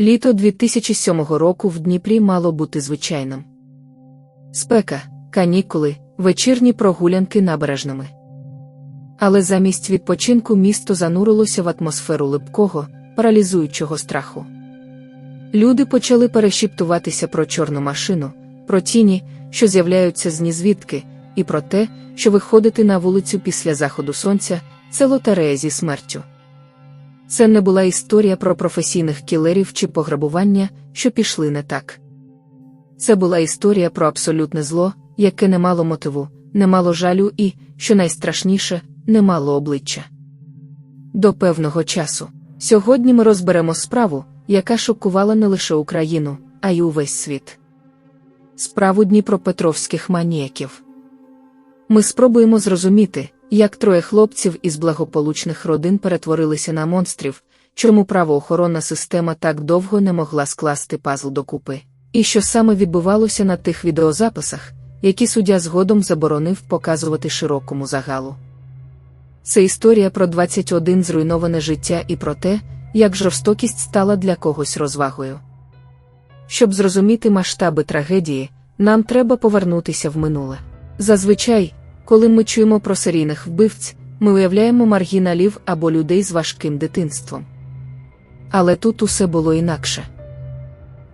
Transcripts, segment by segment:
Літо 2007 року в Дніпрі мало бути звичайним. Спека, канікули, вечірні прогулянки набережними. Але замість відпочинку місто занурилося в атмосферу липкого, паралізуючого страху. Люди почали перешіптуватися про чорну машину, про тіні, що з'являються з нізвідки, і про те, що виходити на вулицю після заходу сонця це лотерея зі смертю. Це не була історія про професійних кілерів чи пограбування, що пішли не так. Це була історія про абсолютне зло, яке не мало мотиву, не мало жалю і, що найстрашніше, не мало обличчя. До певного часу. Сьогодні ми розберемо справу, яка шокувала не лише Україну, а й увесь світ. Справу дніпропетровських маніяків. Ми спробуємо зрозуміти, як троє хлопців із благополучних родин перетворилися на монстрів, чому правоохоронна система так довго не могла скласти пазл докупи, і що саме відбувалося на тих відеозаписах, які суддя згодом заборонив показувати широкому загалу. Це історія про 21 зруйноване життя і про те, як жорстокість стала для когось розвагою. Щоб зрозуміти масштаби трагедії, нам треба повернутися в минуле. Зазвичай, коли ми чуємо про серійних вбивць, ми уявляємо маргіналів або людей з важким дитинством. Але тут усе було інакше.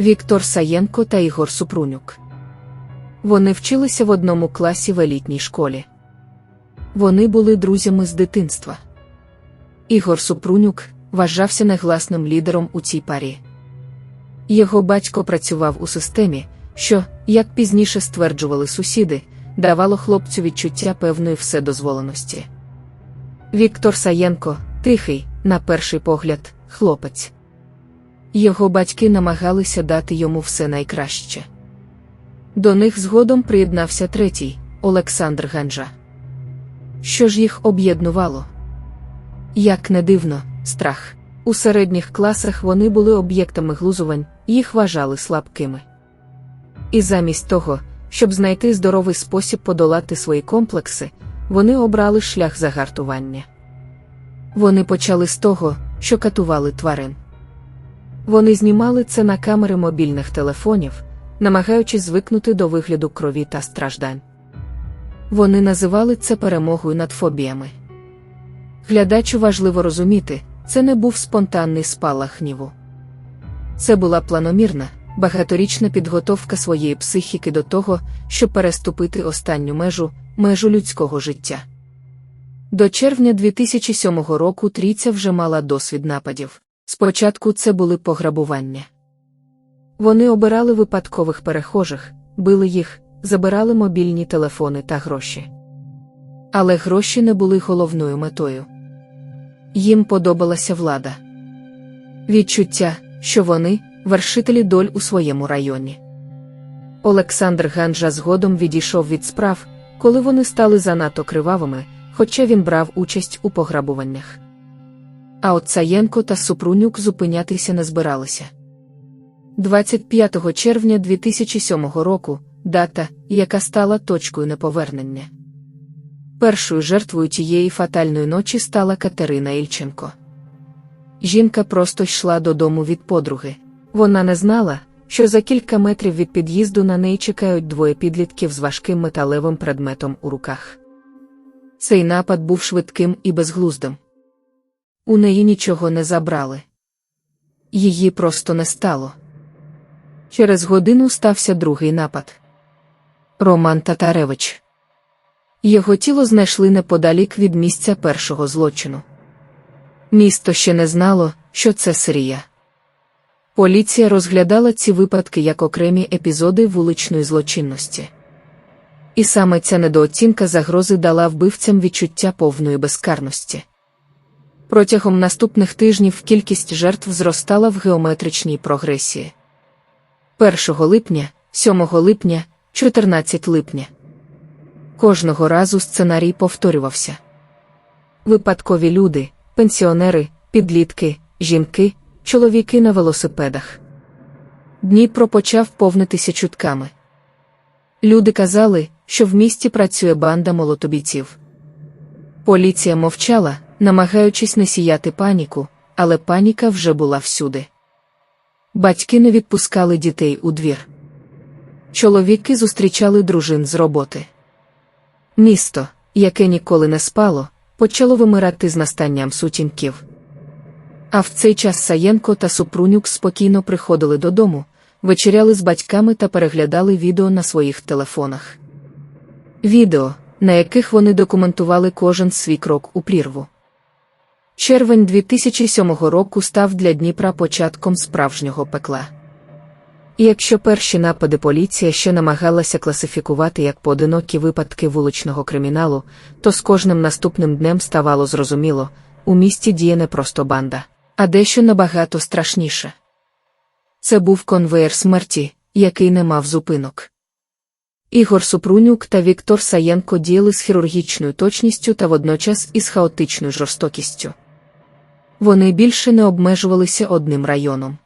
Віктор Саєнко та Ігор Супрунюк. Вони вчилися в одному класі в елітній школі. Вони були друзями з дитинства. Ігор Супрунюк вважався негласним лідером у цій парі. Його батько працював у системі, що, як пізніше стверджували сусіди, давало хлопцю відчуття певної вседозволеності. Віктор Саєнко тихий, на перший погляд, хлопець. Його батьки намагалися дати йому все найкраще. До них згодом приєднався третій Олександр Ганжа. Що ж їх об'єднувало? Як не дивно, страх. У середніх класах вони були об'єктами глузувань, їх вважали слабкими. І замість того, щоб знайти здоровий спосіб подолати свої комплекси, вони обрали шлях загартування. Вони почали з того, що катували тварин. Вони знімали це на камери мобільних телефонів, намагаючись звикнути до вигляду крові та страждань. Вони називали це перемогою над фобіями. Глядачу важливо розуміти, це не був спонтанний спалах гніву. Це була планомірна, багаторічна підготовка своєї психіки до того, щоб переступити останню межу, межу людського життя. До червня 2007 року трійця вже мала досвід нападів. Спочатку це були пограбування. Вони обирали випадкових перехожих, били їх, забирали мобільні телефони та гроші. Але гроші не були головною метою. Їм подобалася влада. Відчуття, що вони вершителі доль у своєму районі. Олександр Ганжа згодом відійшов від справ, коли вони стали занадто кривавими, хоча він брав участь у пограбуваннях. А от Цаєнко та Супрунюк зупинятися не збиралися. 25 червня 2007 року дата, яка стала точкою неповернення. Першою жертвою тієї фатальної ночі стала Катерина Ільченко. Жінка просто йшла додому від подруги. Вона не знала, що за кілька метрів від під'їзду на неї чекають двоє підлітків з важким металевим предметом у руках. Цей напад був швидким і безглуздим. У неї нічого не забрали. Її просто не стало. Через годину стався другий напад. Роман Татаревич. Його тіло знайшли неподалік від місця першого злочину. Місто ще не знало, що це Сирія. Поліція розглядала ці випадки як окремі епізоди вуличної злочинності. І саме ця недооцінка загрози дала вбивцям відчуття повної безкарності. Протягом наступних тижнів кількість жертв зростала в геометричній прогресії. 1 липня, 7 липня, 14 липня. Кожного разу сценарій повторювався. Випадкові люди, пенсіонери, підлітки, жінки, чоловіки на велосипедах. Дніпро почав повнитися чутками. Люди казали, що в місті працює банда молотобійців. Поліція мовчала, намагаючись не сіяти паніку, але паніка вже була всюди. Батьки не відпускали дітей у двір. Чоловіки зустрічали дружин з роботи. Місто, яке ніколи не спало, почало вимирати з настанням сутінків. А в цей час Саєнко та Супрунюк спокійно приходили додому, вечеряли з батьками та переглядали відео на своїх телефонах. Відео, на яких вони документували кожен свій крок у прірву. Червень 2007 року став для Дніпра початком справжнього пекла. І якщо перші напади поліція ще намагалася класифікувати як поодинокі випадки вуличного криміналу, то з кожним наступним днем ставало зрозуміло, у місті діє не просто банда, а дещо набагато страшніше. Це був конвеєр смерті, який не мав зупинок. Ігор Супрунюк та Віктор Саєнко діяли з хірургічною точністю та водночас із хаотичною жорстокістю. Вони більше не обмежувалися одним районом.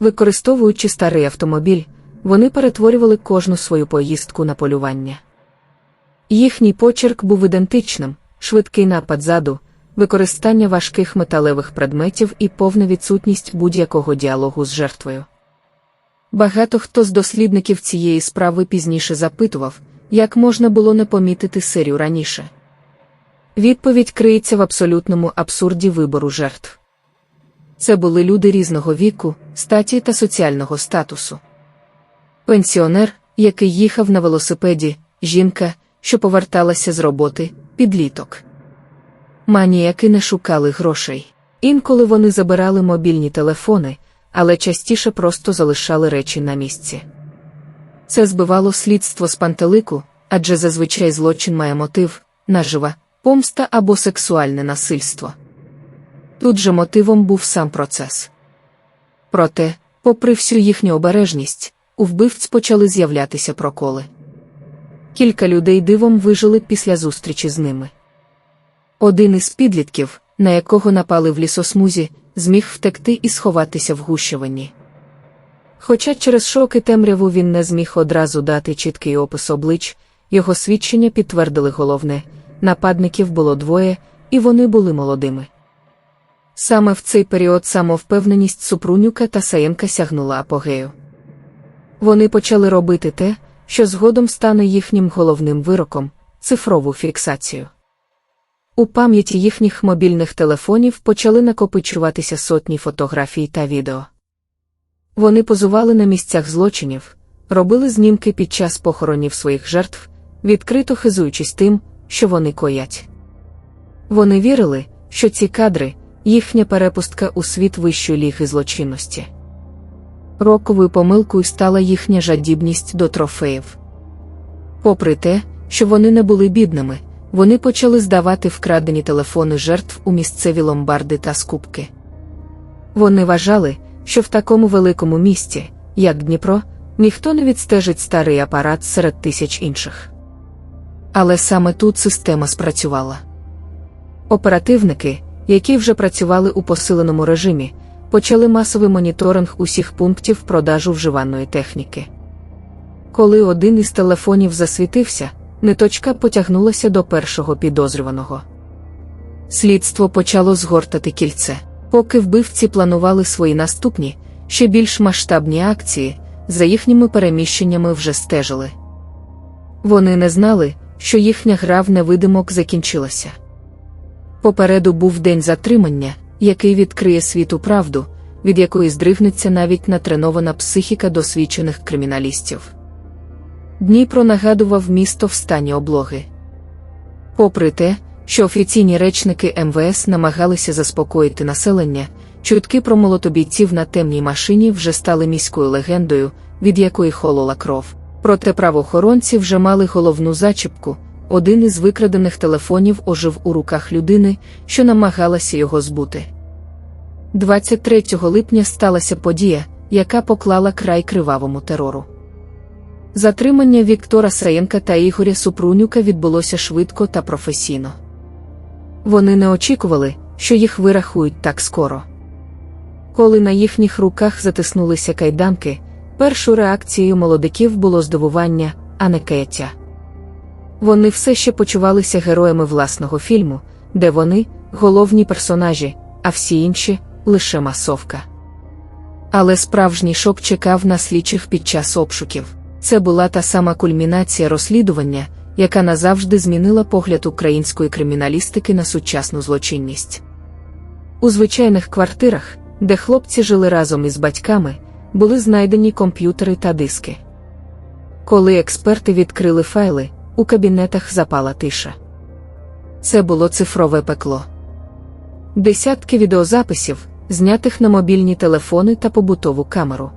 Використовуючи старий автомобіль, вони перетворювали кожну свою поїздку на полювання. Їхній почерк був ідентичним, швидкий напад заду, використання важких металевих предметів і повна відсутність будь-якого діалогу з жертвою. Багато хто з дослідників цієї справи пізніше запитував, як можна було не помітити серію раніше. Відповідь криється в абсолютному абсурді вибору жертв. Це були люди різного віку, статі та соціального статусу. Пенсіонер, який їхав на велосипеді, жінка, що поверталася з роботи, підліток. Маніяки не шукали грошей. Інколи вони забирали мобільні телефони, але частіше просто залишали речі на місці. Це збивало слідство з пантелику, адже зазвичай злочин має мотив, нажива, помста або сексуальне насильство. Тут же мотивом був сам процес. Проте, попри всю їхню обережність, у вбивць почали з'являтися проколи. Кілька людей дивом вижили після зустрічі з ними. Один із підлітків, на якого напали в лісосмузі, зміг втекти і сховатися в гущавині. Хоча через шок і темряву він не зміг одразу дати чіткий опис облич, його свідчення підтвердили головне нападників було двоє, і вони були молодими. Саме в цей період самовпевненість Супрунюка та Саєнка сягнула апогею. Вони почали робити те, що згодом стане їхнім головним вироком цифрову фіксацію. У пам'яті їхніх мобільних телефонів почали накопичуватися сотні фотографій та відео. Вони позували на місцях злочинів, робили знімки під час похоронів своїх жертв, відкрито хизуючись тим, що вони коять. Вони вірили, що ці кадри їхня перепустка у світ вищої ліги злочинності. Роковою помилкою стала їхня жадібність до трофеїв. Попри те, що вони не були бідними, вони почали здавати вкрадені телефони жертв у місцеві ломбарди та скупки. Вони вважали, що в такому великому місті, як Дніпро, ніхто не відстежить старий апарат серед тисяч інших. Але саме тут система спрацювала. Оперативники, які вже працювали у посиленому режимі, почали масовий моніторинг усіх пунктів продажу вживаної техніки. Коли один із телефонів засвітився, ниточка потягнулася до першого підозрюваного. Слідство почало згортати кільце, поки вбивці планували свої наступні, ще більш масштабні акції, за їхніми переміщеннями вже стежили. Вони не знали, що їхня гра в невидимок закінчилася. Попереду був день затримання, який відкриє світу правду, від якої здригнеться навіть натренована психіка досвідчених криміналістів. Дніпро нагадував місто в стані облоги. Попри те, що офіційні речники МВС намагалися заспокоїти населення, чутки про молотобійців на темній машині вже стали міською легендою, від якої холола кров. Проте правоохоронці вже мали головну зачіпку. Один із викрадених телефонів ожив у руках людини, що намагалася його збути. 23 липня сталася подія, яка поклала край кривавому терору. Затримання Віктора Саєнка та Ігоря Супрунюка відбулося швидко та професійно. Вони не очікували, що їх вирахують так скоро. Коли на їхніх руках затиснулися кайданки, першою реакцією молодиків було здивування, а не каяття. Вони все ще почувалися героями власного фільму, де вони головні персонажі, а всі інші лише масовка. Але справжній шок чекав на слідчих під час обшуків. Це була та сама кульмінація розслідування, яка назавжди змінила погляд української криміналістики на сучасну злочинність. У звичайних квартирах, де хлопці жили разом із батьками, були знайдені комп'ютери та диски. Коли експерти відкрили файли, у кабінетах запала тиша. Це було цифрове пекло. Десятки відеозаписів, знятих на мобільні телефони та побутову камеру.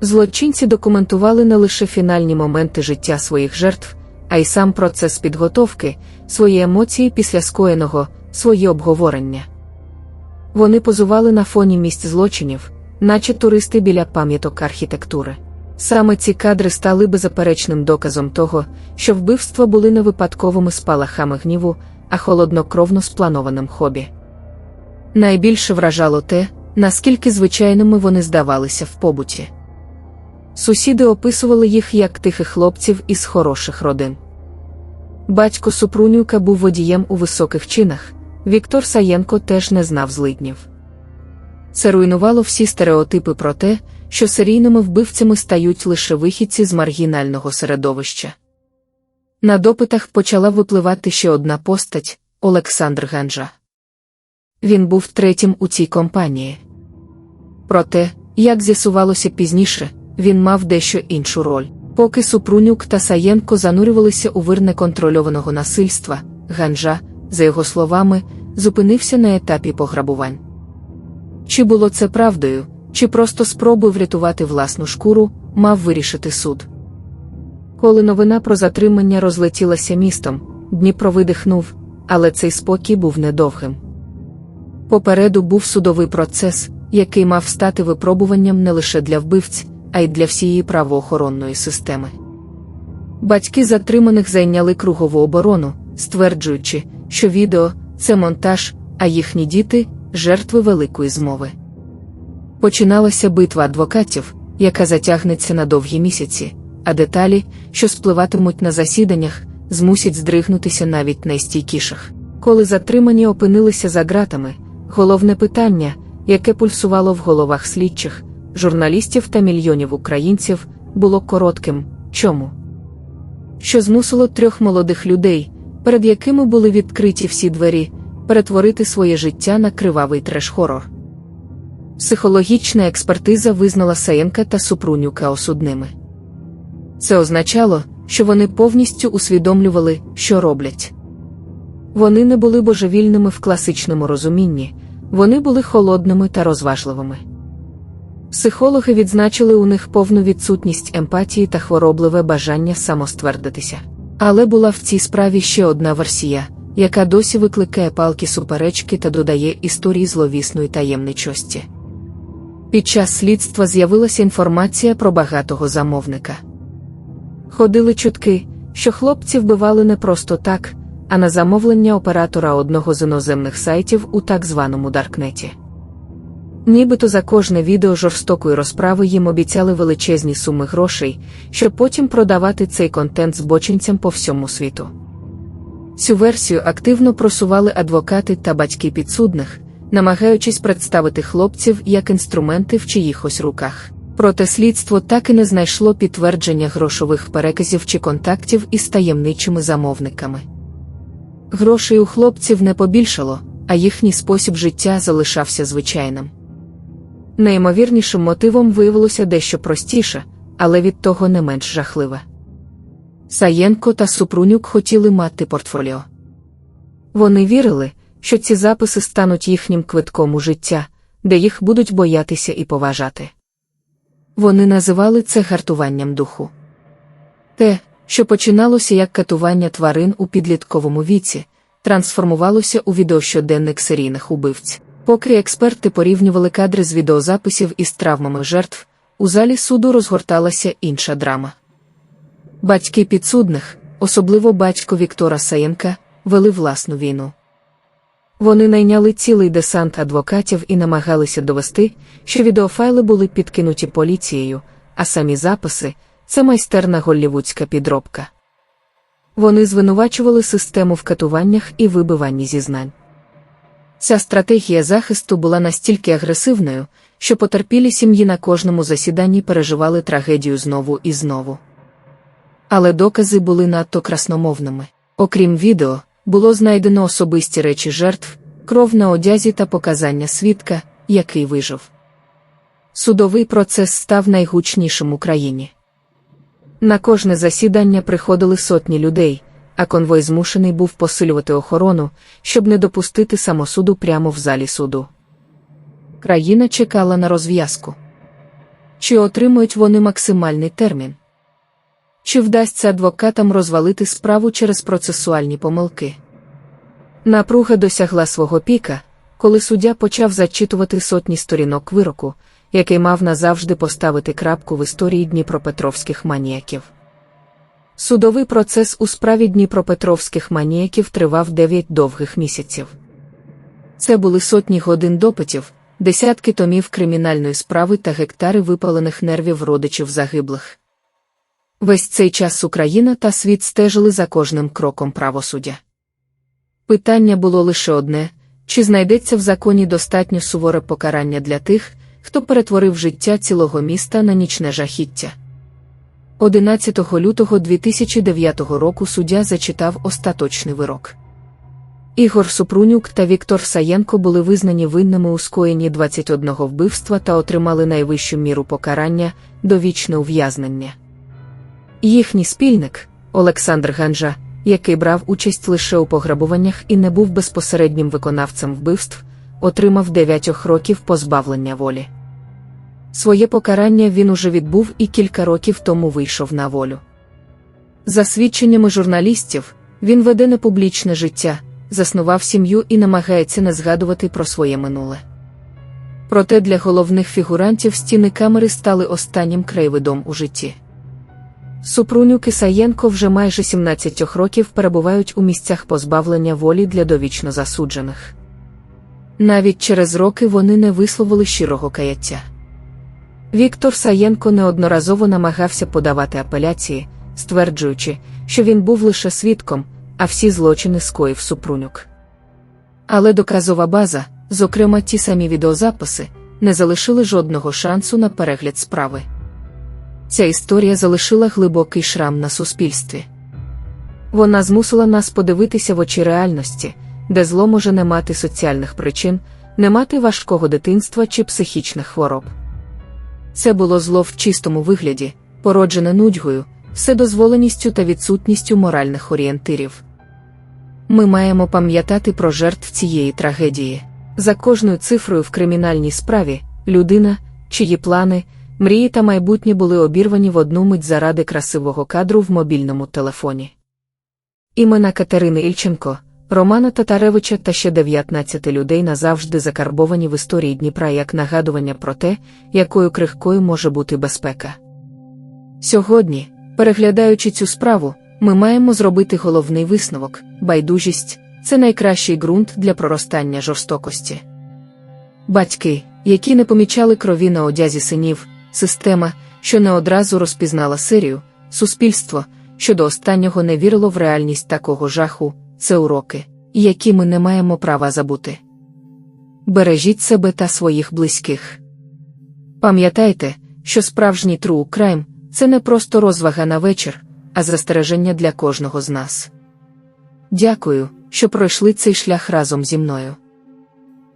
Злочинці документували не лише фінальні моменти життя своїх жертв, а й сам процес підготовки, свої емоції після скоєного, свої обговорення. Вони позували на фоні місць злочинів, наче туристи біля пам'яток архітектури. Саме ці кадри стали беззаперечним доказом того, що вбивства були не випадковими спалахами гніву, а холоднокровно спланованим хобі. Найбільше вражало те, наскільки звичайними вони здавалися в побуті. Сусіди описували їх як тихих хлопців із хороших родин. Батько Супрунюка був водієм у високих чинах, Віктор Саєнко теж не знав злиднів. Це руйнувало всі стереотипи про те, що серійними вбивцями стають лише вихідці з маргінального середовища. На допитах почала випливати ще одна постать Олександр Ганжа. Він був третім у цій компанії. Проте, як з'ясувалося пізніше, він мав дещо іншу роль. Поки Супрунюк та Саєнко занурювалися у вир неконтрольованого насильства, Ганжа, за його словами, зупинився на етапі пограбувань. Чи було це правдою, чи просто спробою врятувати власну шкуру, мав вирішити суд. Коли новина про затримання розлетілася містом, Дніпро видихнув, але цей спокій був недовгим. Попереду був судовий процес, який мав стати випробуванням не лише для вбивць, а й для всієї правоохоронної системи. Батьки затриманих зайняли кругову оборону, стверджуючи, що відео це монтаж, а їхні діти жертви великої змови. Починалася битва адвокатів, яка затягнеться на довгі місяці, а деталі, що спливатимуть на засіданнях, змусять здригнутися навіть найстійкіших. Коли затримані опинилися за ґратами, головне питання, яке пульсувало в головах слідчих, журналістів та мільйонів українців, було коротким чому? Що змусило трьох молодих людей, перед якими були відкриті всі двері, перетворити своє життя на кривавий треш-хорор. Психологічна експертиза визнала Саєнка та Супрунюка осудними. Це означало, що вони повністю усвідомлювали, що роблять. Вони не були божевільними в класичному розумінні, вони були холодними та розважливими. Психологи відзначили у них повну відсутність емпатії та хворобливе бажання самоствердитися. Але була в цій справі ще одна версія, яка досі викликає палки суперечки та додає історії зловісної таємничості. Під час слідства з'явилася інформація про багатого замовника. Ходили чутки, що хлопці вбивали не просто так, а на замовлення оператора одного з іноземних сайтів у так званому Даркнеті. Нібито за кожне відео жорстокої розправи їм обіцяли величезні суми грошей, щоб потім продавати цей контент збочинцям по всьому світу. Цю версію активно просували адвокати та батьки підсудних, намагаючись представити хлопців як інструменти в чиїхось руках. Проте слідство так і не знайшло підтвердження грошових переказів чи контактів із таємничими замовниками. Грошей у хлопців не побільшало, а їхній спосіб життя залишався звичайним. Найімовірнішим мотивом виявилося дещо простіше, але від того не менш жахливе. Саєнко та Супрунюк хотіли мати портфоліо. Вони вірили, що ці записи стануть їхнім квитком у життя, де їх будуть боятися і поважати. Вони називали це гартуванням духу. Те, що починалося як катування тварин у підлітковому віці, трансформувалося у відеощоденник серійних убивць. Поки експерти порівнювали кадри з відеозаписів із травмами жертв, у залі суду розгорталася інша драма. Батьки підсудних, особливо батько Віктора Саєнка, вели власну війну. Вони найняли цілий десант адвокатів і намагалися довести, що відеофайли були підкинуті поліцією, а самі записи це майстерна голлівудська підробка. Вони звинувачували систему в катуваннях і вибиванні зізнань. Ця стратегія захисту була настільки агресивною, що потерпілі сім'ї на кожному засіданні переживали трагедію знову і знову. Але докази були надто красномовними. Окрім відео, було знайдено особисті речі жертв, кров на одязі та показання свідка, який вижив. Судовий процес став найгучнішим у країні. На кожне засідання приходили сотні людей, а конвой змушений був посилювати охорону, щоб не допустити самосуду прямо в залі суду. Країна чекала на розв'язку. Чи отримують вони максимальний термін? Чи вдасться адвокатам розвалити справу через процесуальні помилки? Напруга досягла свого піка, коли суддя почав зачитувати сотні сторінок вироку, який мав назавжди поставити крапку в історії дніпропетровських маніяків. Судовий процес у справі дніпропетровських маніяків тривав 9 довгих місяців. Це були сотні годин допитів, десятки томів кримінальної справи та гектари випалених нервів родичів загиблих. Весь цей час Україна та світ стежили за кожним кроком правосуддя. Питання було лише одне: чи знайдеться в законі достатньо суворе покарання для тих, хто перетворив життя цілого міста на нічне жахіття. 11 лютого 2009 року суддя зачитав остаточний вирок. Ігор Супрунюк та Віктор Саєнко були визнані винними у скоєнні 21 вбивства та отримали найвищу міру покарання довічне ув'язнення. Їхній спільник, Олександр Ганжа, який брав участь лише у пограбуваннях і не був безпосереднім виконавцем вбивств, отримав 9 років позбавлення волі. Своє покарання він уже відбув і кілька років тому вийшов на волю. За свідченнями журналістів, він веде непублічне життя, заснував сім'ю і намагається не згадувати про своє минуле. Проте для головних фігурантів стіни камери стали останнім краєвидом у житті. Супрунюк і Саєнко вже майже 17 років перебувають у місцях позбавлення волі для довічно засуджених. Навіть через роки вони не висловили щирого каяття. Віктор Саєнко неодноразово намагався подавати апеляції, стверджуючи, що він був лише свідком, а всі злочини скоїв Супрунюк. Але доказова база, зокрема ті самі відеозаписи, не залишили жодного шансу на перегляд справи. Ця історія залишила глибокий шрам на суспільстві. Вона змусила нас подивитися в очі реальності, де зло може не мати соціальних причин, не мати важкого дитинства чи психічних хвороб. Це було зло в чистому вигляді, породжене нудьгою, вседозволеністю та відсутністю моральних орієнтирів. Ми маємо пам'ятати про жертв цієї трагедії. За кожною цифрою в кримінальній справі людина, чиї плани, мрії та майбутнє були обірвані в одну мить заради красивого кадру в мобільному телефоні. Імена Катерини Ільченко, Романа Татаревича та ще 19 людей назавжди закарбовані в історії Дніпра як нагадування про те, якою крихкою може бути безпека. Сьогодні, переглядаючи цю справу, ми маємо зробити головний висновок байдужість це найкращий ґрунт для проростання жорстокості. Батьки, які не помічали крові на одязі синів, система, що не одразу розпізнала серію, суспільство, що до останнього не вірило в реальність такого жаху, це уроки, які ми не маємо права забути. Бережіть себе та своїх близьких. Пам'ятайте, що справжній true crime – це не просто розвага на вечір, а застереження для кожного з нас. Дякую, що пройшли цей шлях разом зі мною.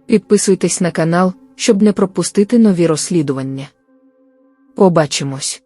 Підписуйтесь на канал, щоб не пропустити нові розслідування. Побачимось!